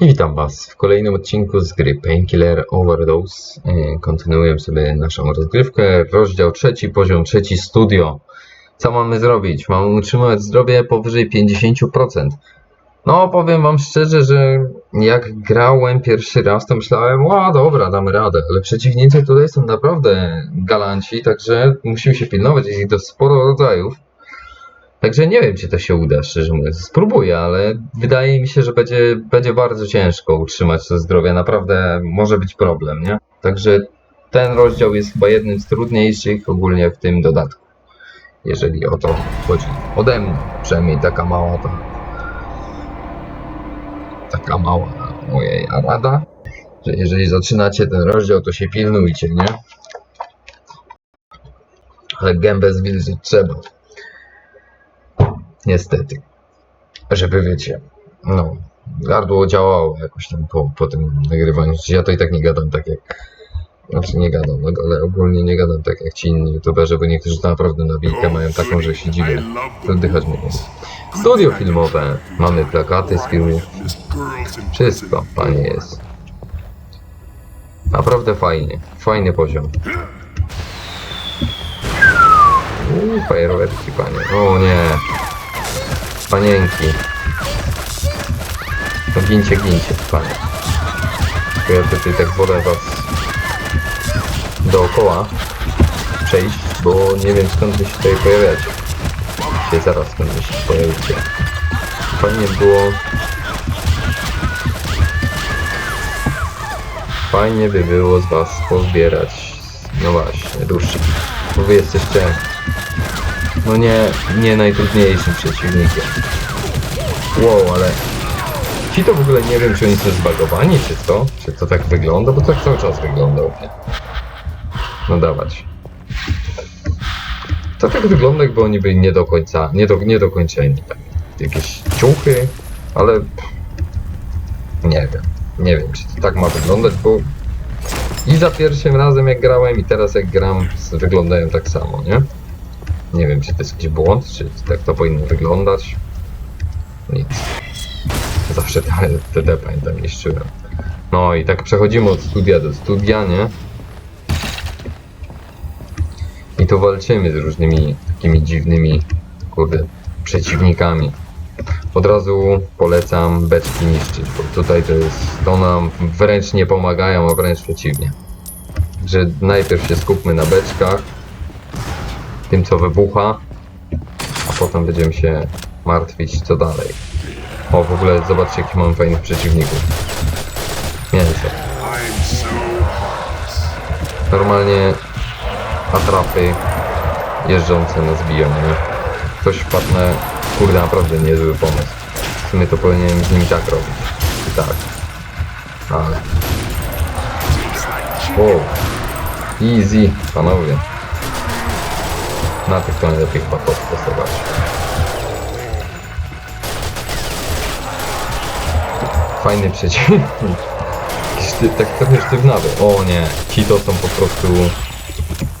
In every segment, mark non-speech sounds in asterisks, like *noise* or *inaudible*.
I witam Was w kolejnym odcinku z gry Painkiller Overdose. E, Kontynuujemy sobie naszą rozgrywkę. Rozdział trzeci, poziom trzeci, studio. Co mamy zrobić? Mamy utrzymać zdrowie powyżej 50%. No, powiem Wam szczerze, że jak grałem pierwszy raz, to myślałem, ła, dobra, damy radę, ale przeciwnicy tutaj są naprawdę galanci, także musimy się pilnować, jest ich dość sporo rodzajów. Także nie wiem, czy to się uda, szczerze mówiąc. Spróbuję, ale wydaje mi się, że będzie, będzie bardzo ciężko utrzymać to zdrowie. Naprawdę może być problem, nie? Także ten rozdział jest chyba jednym z trudniejszych ogólnie w tym dodatku. Jeżeli o to chodzi. Ode mnie przynajmniej taka mała to. Taka mała mojej rada. Że jeżeli zaczynacie ten rozdział, to się pilnujcie, nie? Ale gębę zwilżyć trzeba. Niestety. Żeby wiecie, no, gardło działało jakoś tam po, po tym nagrywaniu. Znaczy, Ja to i tak nie gadam tak jak. Znaczy nie gadam, no, ale ogólnie nie gadam tak jak ci inni youtuberzy, bo niektórzy naprawdę nawilkę mają taką, że się dziwię. Oddychać mogą. Studio filmowe. Mamy plakaty z filmów. Wszystko, panie jest. Naprawdę fajnie. Fajny poziom. Uuu, fajerwerki, panie. O nie. Panienki. No gincie, gincie, panie. Tylko ja tutaj tak wolę was dookoła przejść, bo nie wiem skąd wy się tutaj pojawiacie. Się zaraz skąd wy się pojawicie. Fajnie było... Fajnie by było z was pozbierać. No właśnie, dłuższy. Bo wy jesteście no nie, nie najtrudniejszym przeciwnikiem. Wow, ale ci to w ogóle nie wiem, czy oni są zbagowani, czy co? Czy to tak wygląda? Bo tak cały czas wygląda u mnie. No dawać. To tak wygląda, jakby oni byli nie do końca, nie, do, nie dokończeni. Tak. Jakieś ciuchy, ale nie wiem. Nie wiem, czy to tak ma wyglądać, bo i za pierwszym razem jak grałem i teraz jak gram wyglądają tak samo, nie? Nie wiem, czy to jest jakiś błąd, czy tak to powinno wyglądać. Nic. Zawsze TD pamiętam niszczyłem. No i tak przechodzimy od studia do studia, nie? I tu walczymy z różnymi takimi dziwnymi, kurde, przeciwnikami. Od razu polecam beczki niszczyć, bo tutaj to jest, to nam wręcz nie pomagają, a wręcz przeciwnie. Że najpierw się skupmy na beczkach, tym co wybucha, a potem będziemy się martwić co dalej. O, w ogóle zobaczcie jakich mamy fajnych przeciwników. Mięso. Normalnie atrapy jeżdżące nas biją, nie? Ktoś wpadł na, kurde, naprawdę niezły pomysł. W sumie to powinienem z nimi tak robić. Tak. Ale... O, easy, panowie. Na tych to najlepiej chyba podstosować. Fajny przeciwnik. Tak trochę sztywnawy. O nie, ci to są po prostu...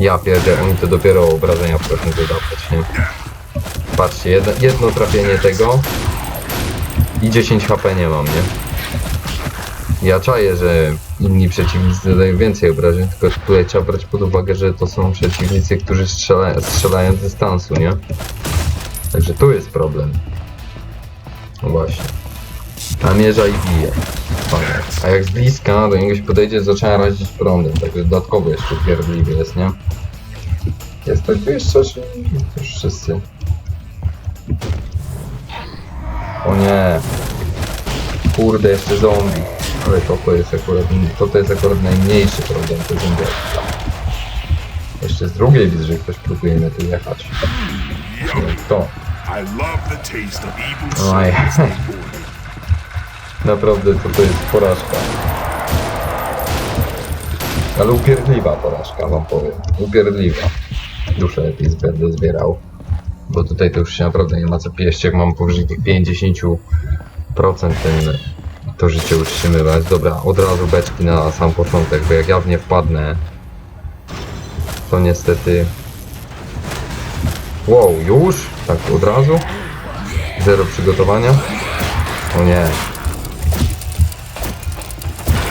Ja pierdę, oni to dopiero obrażenia potrafią dodawać, nie? Patrzcie, jedno, jedno trafienie tego i 10 HP nie mam, nie? Ja czaję, że inni przeciwnicy zadają więcej obrażeń, tylko tutaj trzeba brać pod uwagę, że to są przeciwnicy, którzy strzela, strzelają z dystansu, nie? Także tu jest problem. No właśnie. Namierza i bije. A jak z bliska do niego się podejdzie, zaczyna razić prądem, także dodatkowo jeszcze pierdliwy jest, nie? Jest tak jeszcze, czy już wszyscy? O nie. Kurde, jeszcze zombie. Ale to, to jest akurat, to, to jest akurat najmniejszy problem, to zombiaczka. Jeszcze z drugiej widzę, że ktoś próbuje mnie tu jechać. Evil Oj. souls. Naprawdę to, to jest porażka. Ale upierdliwa porażka, wam powiem. Upierdliwa. Duszę lepiej będę zbierał. Bo tutaj to już się naprawdę nie ma co pieść. Jak mam powyżej tych 50% ten, to życie utrzymywać. Dobra, od razu beczki na sam początek, bo jak ja w nie wpadnę, to niestety... Wow, już? Tak od razu? Zero przygotowania? O nie,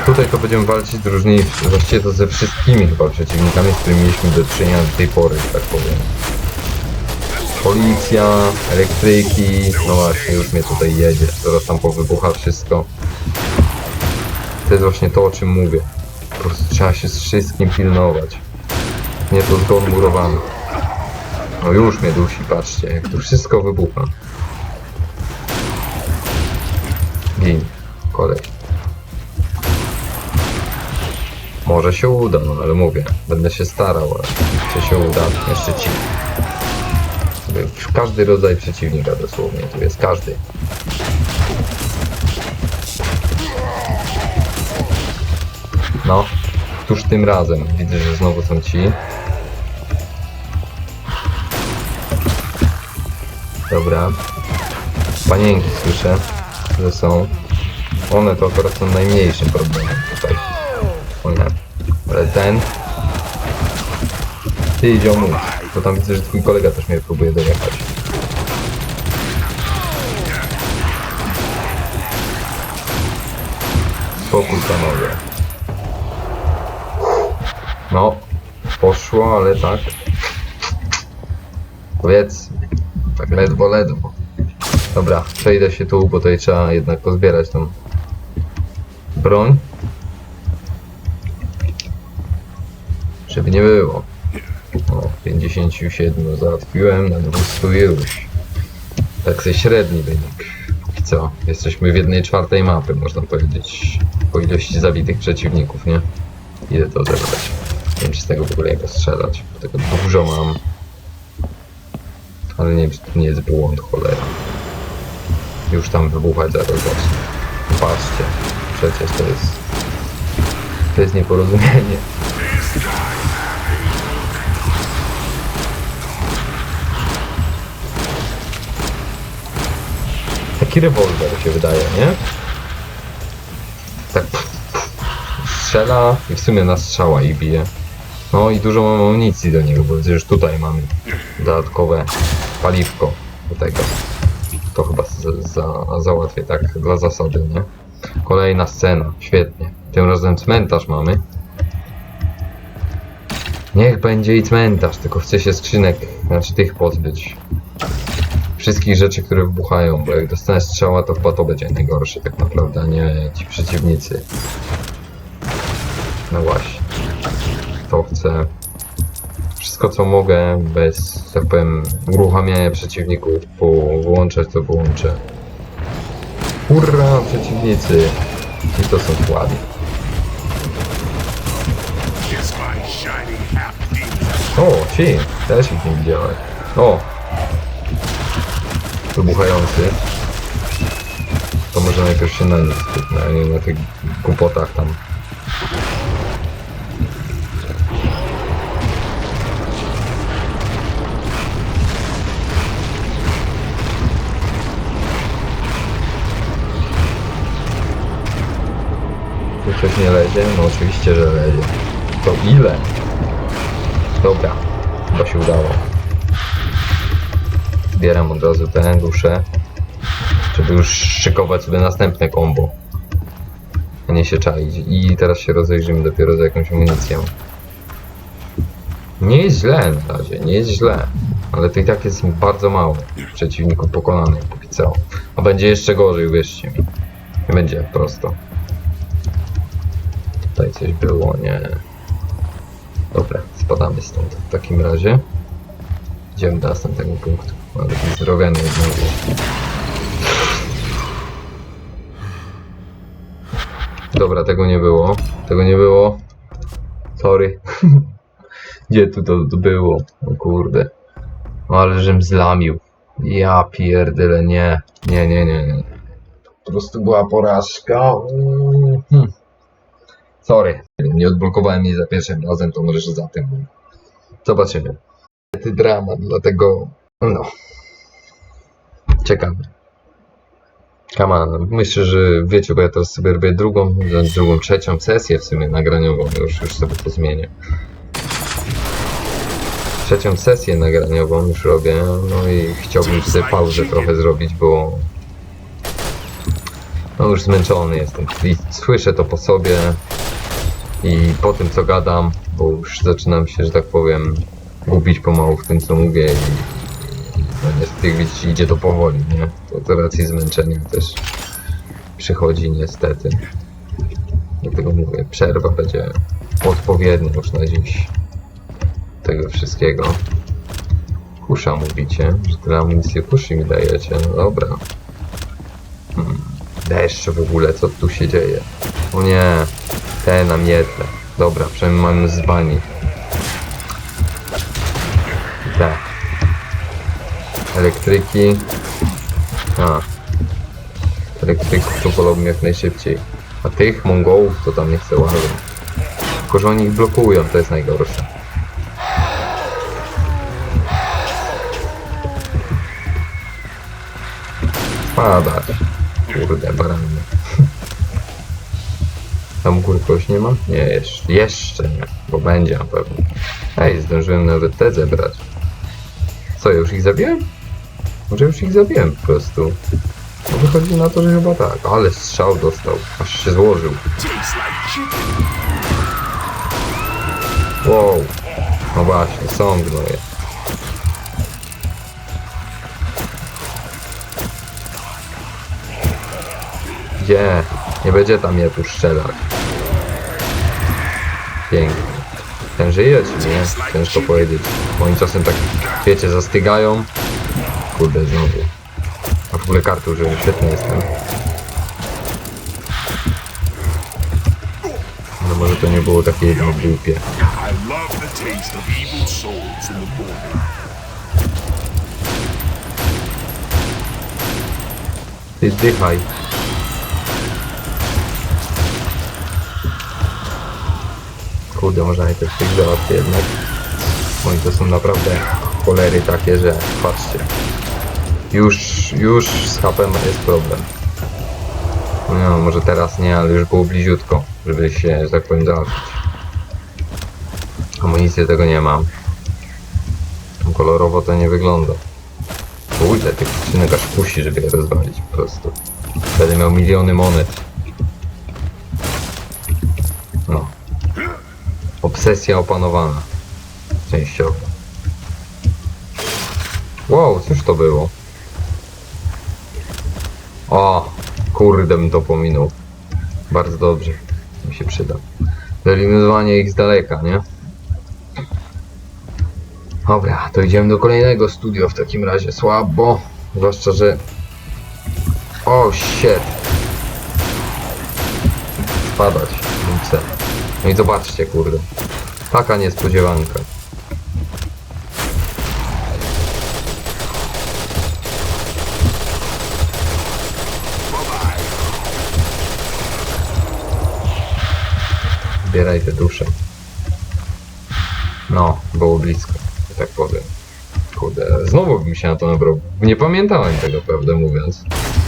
tutaj to będziemy walczyć z różnymi, właściwie to ze wszystkimi chyba przeciwnikami, z którymi mieliśmy do czynienia do tej pory, tak powiem. Policja, elektryki, no właśnie, już mnie tutaj jedzie, zaraz tam powybucha wszystko. To jest właśnie to, o czym mówię. Po prostu trzeba się z wszystkim pilnować. Nie to zgon murowany. No już mnie dusi, patrzcie, jak tu wszystko wybucha. Gin, kolej. Może się uda, no ale mówię, będę się starał, ale czy się uda, jeszcze ci. Każdy rodzaj przeciwnika dosłownie, tu jest każdy. No, któż tym razem? Widzę, że znowu są ci. Dobra. Panienki słyszę, że są. One to akurat są najmniejszym problemem tutaj. O nie. Ale ten... Ty ziomu, bo tam widzę, że twój kolega też mnie próbuje dojechać. Spokój panowie. No, poszło, ale tak. Powiedzmy. Tak ledwo, ledwo. Dobra, przejdę się tu, bo tutaj trzeba jednak pozbierać tą broń. Żeby nie było. O, 57 załatwiłem, na 200 już. Tak se średni wynik. Póki co, jesteśmy w jednej czwartej mapy, można powiedzieć, po ilości zabitych przeciwników, nie? Idę to odebrać. Czy z tego w ogóle jego strzelać, bo tego dużo mam. Ale nie nie jest błąd, cholera. Już tam wybuchać zaraz zacznę. Patrzcie, przecież to jest... To jest nieporozumienie. Taki rewolwer się wydaje, nie? Tak strzela i w sumie na strzała i bije. No i dużo mam amunicji do niego, bo już tutaj mamy dodatkowe paliwko do tego. To chyba za, za, załatwię tak dla zasady, nie? Kolejna scena, świetnie. Tym razem cmentarz mamy. Niech będzie i cmentarz, tylko chcę się skrzynek, znaczy tych pozbyć. Wszystkich rzeczy, które wybuchają, bo jak dostanę strzała, to chyba to będzie najgorsze tak naprawdę, nie ci przeciwnicy. No właśnie. Chcę. Wszystko co mogę, bez, tak powiem, uruchamiania przeciwników, po wyłączać to wyłączę. Hurra, przeciwnicy! I to są demon. O, ci! Też ich nie widziałem. O! Wybuchający. To może najpierw się na nich na tych głupotach tam. Coś nie lezie? No oczywiście, że lezie. To ile? Dobra, chyba się udało. Zbieram od razu te dusze, żeby już szykować sobie następne combo. A nie się czaić. I teraz się rozejrzymy dopiero za jakąś amunicją. Nie jest źle na razie, nie jest źle. Ale to i tak jest bardzo mało przeciwników pokonanych póki co. A będzie jeszcze gorzej, uwierzcie mi. Będzie prosto. Tutaj coś było, nie. Dobra, spadamy stąd w takim razie. Idziemy do następnego punktu. Ale zrobiony znowu. Dobra, tego nie było. Tego nie było. Sorry. *laughs* Gdzie tu to, było? O kurde. Ale żem zlamił. Ja pierdyle, nie. Nie, nie, nie, nie. Po prostu była porażka. Mm, hmm. Sorry. Nie odblokowałem jej za pierwszym razem, to może za tym. Zobaczymy. Ty dramat, dlatego no. Ciekawe. Come on. Myślę, że wiecie, bo ja teraz sobie robię drugą, drugą, trzecią sesję w sumie nagraniową. Już, już sobie to zmienię. Trzecią sesję nagraniową już robię, no i chciałbym sobie pauzę trochę zrobić, bo No już zmęczony jestem. I słyszę to po sobie i po tym co gadam, bo już zaczynam się, że tak powiem, gubić pomału w tym co mówię i no niestety jak widzicie idzie to powoli, nie? To, to racji zmęczenia też przychodzi niestety. Dlatego mówię, przerwa będzie odpowiednia już na dziś tego wszystkiego. Kusza mówicie, że tyle amunicji kuszy mi dajecie, no dobra. Hmm. Deszcz w ogóle, co tu się dzieje? O nie, te na mietle. Dobra, przynajmniej mamy zbani. Te. Elektryki. A. Elektryków to wolałbym jak najszybciej. A tych Mongołów to tam nie chcę łażą. Tylko, że oni ich blokują, to jest najgorsze. Spadać. Kurde, barany. Tam u góry kogoś nie ma? Nie, jeszcze, jeszcze nie, bo będzie na pewno. Ej, zdążyłem nawet te zebrać. Co, już ich zabiłem? Może już ich zabiłem po prostu. No wychodzi na to, że chyba tak. Ale strzał dostał, aż się złożył. Wow. No właśnie, są gnoje. Gdzie? Nie będzie tam je tu strzelać. Pięknie. Ten żyje czy nie? Ciężko powiedzieć. Oni czasem tak, wiecie, zastygają. Kurde, znowu. A w ogóle karty użyłem, świetny jestem. No może to nie było takie jedno głupie. I love Kurde, może najpierw tych załatwię jednak. Oni to są naprawdę cholery takie, że patrzcie. Już, już z HP jest problem. No, może teraz nie, ale już było bliziutko, żeby się, że tak powiem, załatwić. Tego nie mam. Kolorowo to nie wygląda. Kurde, tych skrzynek aż kusi, żeby je rozwalić po prostu. Będę miał miliony monet. Obsesja opanowana. Częściowo. Wow, cóż to było? O, kurde bym to pominął. Bardzo dobrze. Mi się przyda. Wyeliminowanie ich z daleka, nie? Dobra, to idziemy do kolejnego studio w takim razie. Słabo. Zwłaszcza, że... O, shit. Spadać. chcę. No i zobaczcie, kurde. Taka niespodziewanka. Zbieraj te dusze. No, było blisko, że tak powiem. Kurde, znowu bym się na to nabrał. Nie pamiętałem tego, prawdę mówiąc.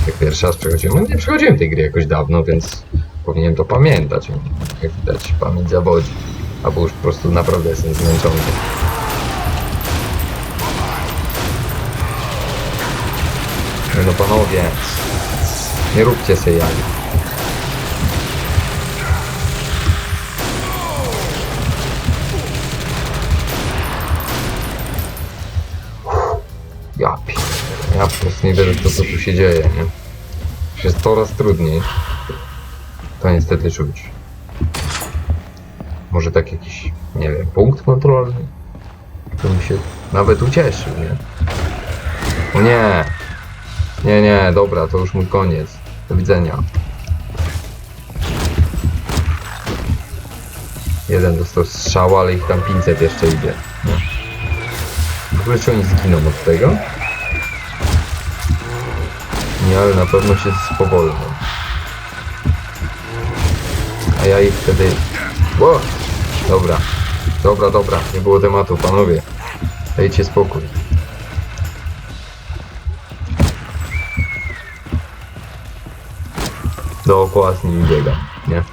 Jak pierwszy raz przechodziłem, no nie przechodziłem tej gry jakoś dawno, więc powinienem to pamiętać. Jak widać, pamięć zawodzi. Albo już po prostu naprawdę jestem zmęczony. No panowie, nie róbcie sobie jaj. Ja pi... Ja po prostu nie wierzę w to, co tu się dzieje, nie? Już jest coraz trudniej. To niestety czuć. Może tak jakiś, nie wiem, punkt kontrolny? To mi się nawet ucieszył, nie? O nie! Nie, nie, dobra, to już mój koniec. Do widzenia. Jeden dostał strzał, ale ich tam 500 jeszcze idzie. No. W ogóle czy oni zginą od tego? Nie, ale na pewno się spowolnią. A ja ich wtedy... Ło! Dobra. Dobra, dobra. Nie było tematu, panowie. Dajcie spokój. Dookoła z nimi biegam, nie?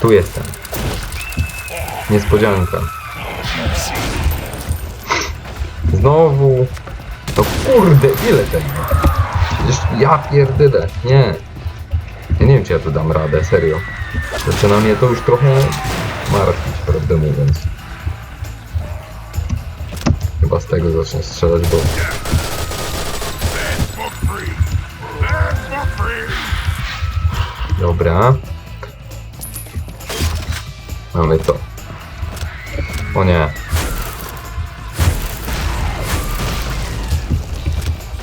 Tu jestem. Niespodzianka. Znowu. To kurde, ile tego? Przecież ja pierdolę, nie. Ja nie wiem, czy ja tu dam radę, serio. Zaczyna mnie to już trochę martwić, prawdę mówiąc. Chyba z tego zacznę strzelać, bo. Dobra. Mamy to. O nie.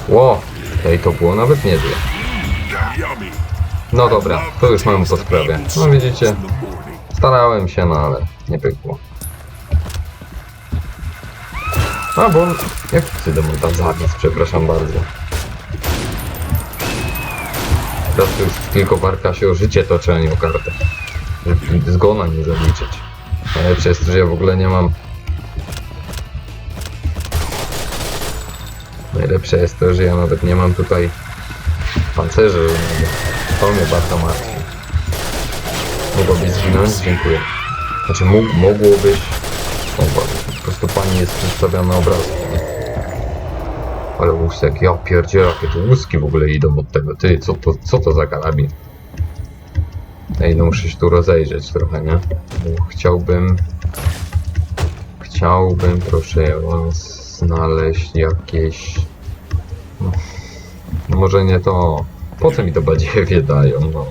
Ło! Ej, to było nawet niezłe. No dobra, to już mamy po sprawie. No widzicie, starałem się, no ale nie pykło. A, bo. Jak cudem on tam zawies, przepraszam bardzo. Teraz już tylko warka się o życie toczy, a nie o kartę. Żeby zgona nie zaliczyć. Najlepsze jest że ja w ogóle nie mam... Najlepsze jest to, że ja nawet nie mam tutaj pancerza żadnego. To mnie bardzo martwi. Mogłabyś zginąć? Dziękuję. Znaczy mógł, mogłobyś... Mogłabyś. Po prostu pani jest przedstawiana obrazkiem. nie? Ale łusek, ja pierdzielę, jakie tu łuski w ogóle idą od tego. Ty, co to, co to za karabin? Ej, no muszę się tu rozejrzeć trochę, nie? Chciałbym... Chciałbym, proszę was, znaleźć jakieś... No, no może nie to... Po co mi to badziewie dają, no?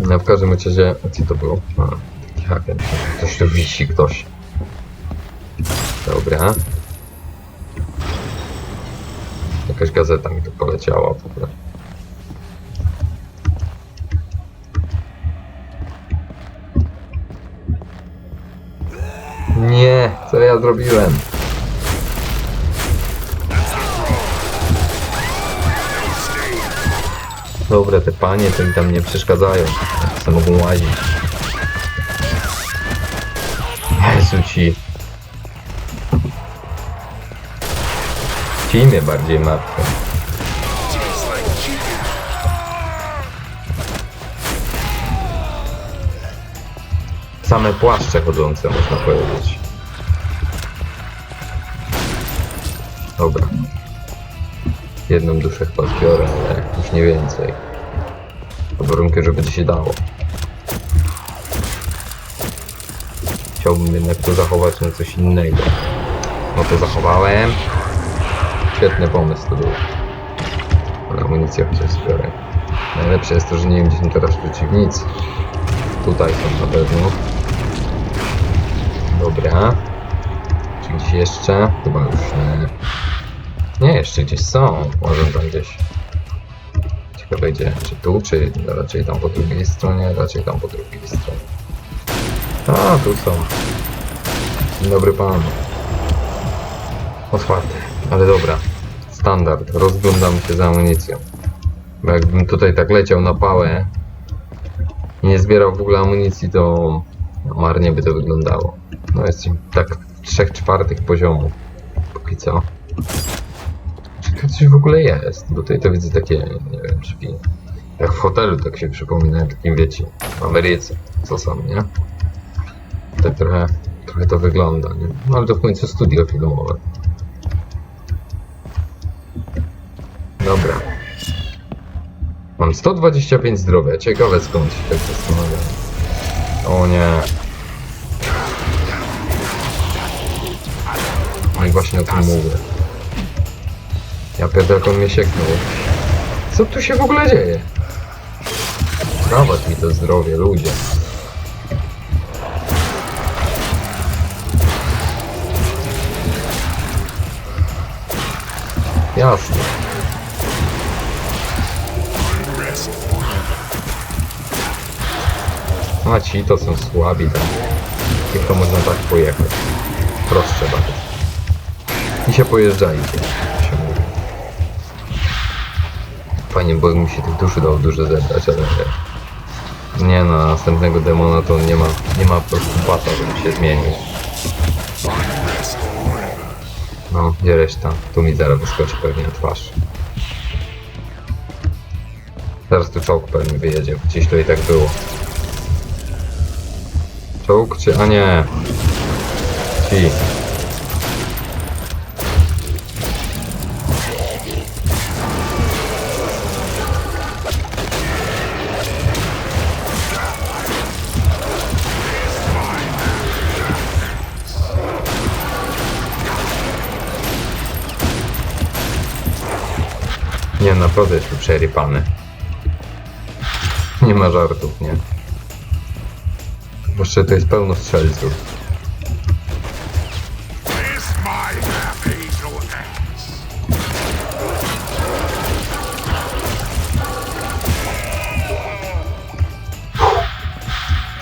No w każdym razie, co to było? A, taki. Coś tu wisi, ktoś. Dobra. Jakaś gazeta mi tu poleciała w ogóle. Nie, co ja zrobiłem? Dobra, te panie to mi tam nie przeszkadzają. Se mogą łazić. Jezu ci. Ci mnie bardziej martwią. Same płaszcze chodzące, można powiedzieć. Dobra. Jedną duszę chyba zbiorę, ale już nie więcej. Pod warunkiem, że będzie się dało. Chciałbym jednak to zachować na coś innego. No to zachowałem. Świetny pomysł to był. Ale amunicję chociaż zbiorę. Najlepsze jest to, że nie wiem gdzie są teraz przeciwnicy. Tutaj są na pewno. Dobra. Czy gdzieś jeszcze? Chyba już nie. Nie, jeszcze gdzieś są. Może tam gdzieś. Ciekawe gdzie. Czy tu, czy raczej tam po drugiej stronie? Raczej tam po drugiej stronie. A, tu są. Dzień dobry pan. Otwarty. Ale dobra. Standard. Rozglądam się za amunicją. Bo jakbym tutaj tak leciał na pałę, i nie zbierał w ogóle amunicji, to marnie by to wyglądało. No jest tak 3 czwartych poziomu. Póki co. To coś w ogóle jest? Bo tutaj to widzę takie, nie wiem, drzwi. Jak w hotelu tak się przypomina, takim wiecie, w Ameryce, co sam, nie? Tak trochę, trochę to wygląda, nie? No ale to w końcu studio filmowe. Dobra. Mam 125 zdrowia. Ciekawe skąd się tak zastanawiam. O nie. No i właśnie o tym mówię. Ja pierdolę, jak on mnie sieknął. Co tu się w ogóle dzieje? Dawać mi to zdrowie, ludzie. Jasne. A ci to są słabi tam. Tylko można tak pojechać. Prostsze bardzo. I się pojeżdżajcie. Fajnie, bo mi się tych duszy dało dużo zebrać, ale nie no, następnego demona to nie ma, nie ma po prostu pasa, żeby się forever. No, gdzie reszta? Tu mi zaraz wyskoczy pewnie na twarz. Zaraz tu czołg pewnie wyjedzie, gdzieś to i tak było. Czołg czy... a nie. Ci. Nie, naprawdę jest tu przerypany. Nie ma żartów, nie? Jeszcze to jest pełno strzelców.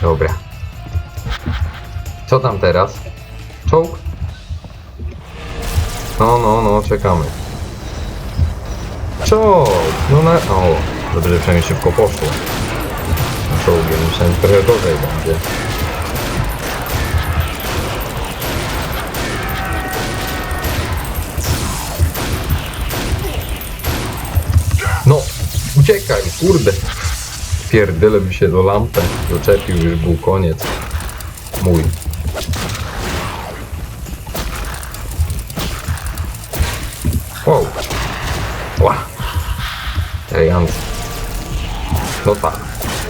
Dobra. Co tam teraz? Czołg? No, no, no, czekamy. Czołg! No na... O, dobrze, że przynajmniej szybko poszło. Czołgiem, myślałem, że trochę gorzej będzie. No, uciekaj, kurde. Pierdyle by się do lampę doczepił, już był koniec. Mój. Elegancko. No tak.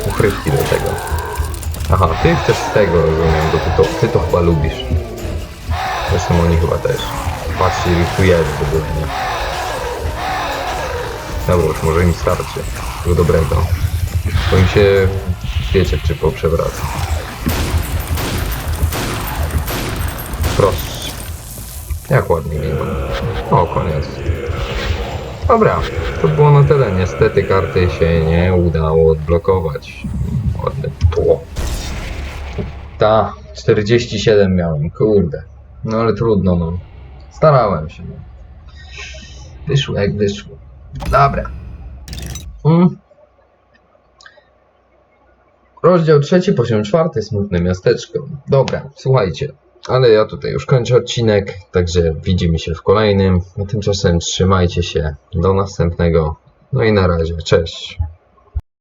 Ukrywki do tego. Aha, ty chcesz z tego, rozumiem, bo ty to, ty to chyba lubisz. Zresztą oni chyba też. Patrzcie, ile tu jest w ogóle, nie? Dobra, już może im starczy. Tego dobrego. Bo im się, wiecie, czy poprzewraca. Proszę. Jak ładnie giną. O, koniec. Dobra, to było na tyle. Niestety karty się nie udało odblokować. Ładne tło. Ta, 47 miałem, kurde. No ale trudno, no. Starałem się. No. Wyszło jak wyszło. Dobra. Mm. Rozdział trzeci, poziom czwarty, smutne miasteczko. Dobra, słuchajcie, ale ja tutaj już kończę odcinek, także widzimy się w kolejnym. A tymczasem trzymajcie się, do następnego. No i na razie, cześć.